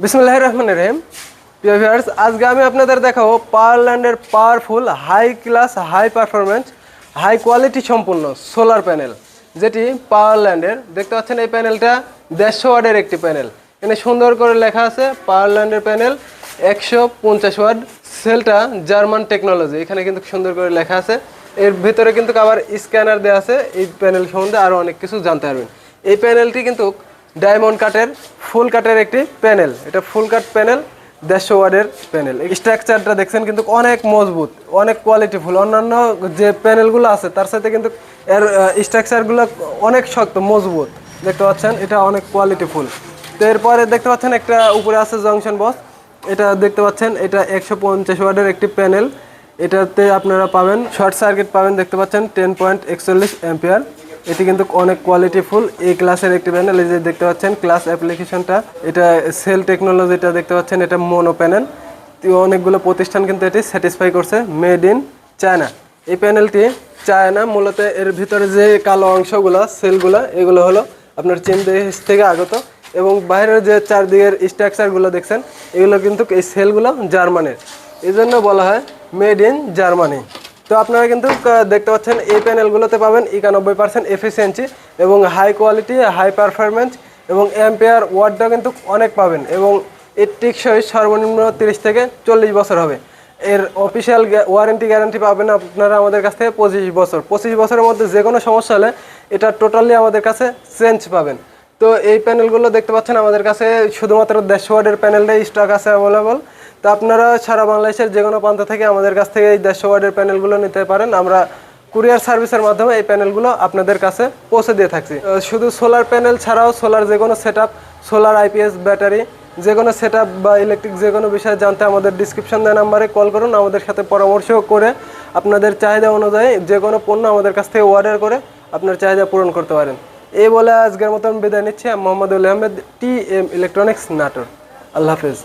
বিসমুল্লাহ রহমান রহিম। প্রিয় ভিউয়ার্স আজকে আমি আপনাদের দেখাবো পাওয়ারল্যান্ডের powerful high class high performance high quality সম্পূর্ণ সোলার প্যানেল যেটি পাওয়ারল্যান্ডের দেখতে পাচ্ছেন এই প্যানেলটা দেড়শো ওয়ার্ডের একটি প্যানেল এখানে সুন্দর করে লেখা আছে পাওয়ারল্যান্ডের প্যানেল একশো পঞ্চাশ ওয়ার্ড সেলটা জার্মান টেকনোলজি এখানে কিন্তু সুন্দর করে লেখা আছে। এর ভিতরে কিন্তু আবার স্ক্যানার দেওয়া আছে। এই প্যানেল সম্বন্ধে আরও অনেক কিছু জানতে পারবেন। এই প্যানেলটি কিন্তু ডায়মন্ড কাটের ফুল কাটের একটি প্যানেল। এটা ফুল কাট প্যানেল, দেড়শো ওয়ার্ডের প্যানেল। স্ট্রাকচারটা দেখছেন কিন্তু অনেক মজবুত, অনেক কোয়ালিটিফুল। অন্যান্য যে প্যানেলগুলো আছে, তার সাথে কিন্তু এর স্ট্রাকচারগুলো অনেক শক্ত, মজবুত। দেখতে পাচ্ছেন, এটা অনেক কোয়ালিটিফুল। তো এরপরে দেখতে পাচ্ছেন একটা উপরে আছে জংশন বস এটা দেখতে পাচ্ছেন, এটা একশো পঞ্চাশ ওয়ার্ডের একটি প্যানেল। এটাতে আপনারা পাবেন, শর্ট সার্কিট পাবেন, দেখতে পাচ্ছেন, টেন পয়েন্ট একচল্লিশ অ্যাম্পিয়ার। এটি কিন্তু অনেক কোয়ালিটিফুল এই ক্লাসের একটি প্যানেল এই যে দেখতে পাচ্ছেন ক্লাস অ্যাপ্লিকেশনটা এটা সেল টেকনোলজিটা দেখতে পাচ্ছেন, এটা মোনো প্যানেল অনেকগুলো প্রতিষ্ঠান কিন্তু এটি স্যাটিসফাই করছে মেড ইন চায়না এই প্যানেলটি চায়না মূলত এর ভিতরে যে কালো অংশগুলো সেলগুলো এগুলো হলো আপনার চীন দেশ থেকে আগত। এবং বাইরের যে চারদিকের স্ট্রাকচারগুলো দেখছেন, এগুলো কিন্তু এই সেলগুলো জার্মানির এই জন্য বলা হয় মেড ইন জার্মানি তো আপনারা কিন্তু দেখতে পাচ্ছেন, এই প্যানেলগুলোতে পাবেন একানব্বই পার্সেন্ট এফিসিয়েন্সি এবং হাই কোয়ালিটি হাই পারফরমেন্স এবং অ্যাম্পেয়ার ওয়ার্ডটা কিন্তু অনেক পাবেন এবং এর টিকসই সর্বনিম্ন তিরিশ থেকে চল্লিশ বছর হবে। এর অফিসিয়াল ওয়ারেন্টি গ্যারান্টি পাবেন আপনারা আমাদের কাছ থেকে পঁচিশ বছর। পঁচিশ বছরের মধ্যে যে কোনো সমস্যা হলে এটা টোটালি আমাদের কাছে চেঞ্জ পাবেন। তো এই প্যানেলগুলো দেখতে পাচ্ছেন, আমাদের কাছে শুধুমাত্র দেড়শো ওয়ার্ডের প্যানেলটাই স্টক আছে অ্যাভেলেবল তো আপনারা সারা বাংলাদেশের যে কোনো প্রান্ত থেকে আমাদের কাছ থেকে এই দেড়শো ওয়ার্ডের প্যানেলগুলো নিতে পারেন। আমরা কুরিয়ার সার্ভিসের মাধ্যমে এই প্যানেলগুলো আপনাদের কাছে পৌঁছে দিয়ে থাকছি। শুধু সোলার প্যানেল ছাড়াও সোলার যে কোনো সেট সোলার আইপিএস, ব্যাটারি, যে কোনো সেট বা ইলেকট্রিক যে কোনো বিষয়ে জানতে আমাদের ডিসক্রিপশন দেওয়া নাম্বারে কল করুন, আমাদের সাথে পরামর্শ করে আপনাদের চাহিদা অনুযায়ী যে কোনো পণ্য আমাদের কাছ থেকে অর্ডার করে আপনার চাহিদা পূরণ করতে পারেন। এই বলে আজকের মতন বিদায় নিচ্ছি। Mohammad Ahmed T M electronics Natore. আল্লাহ হাফেজ।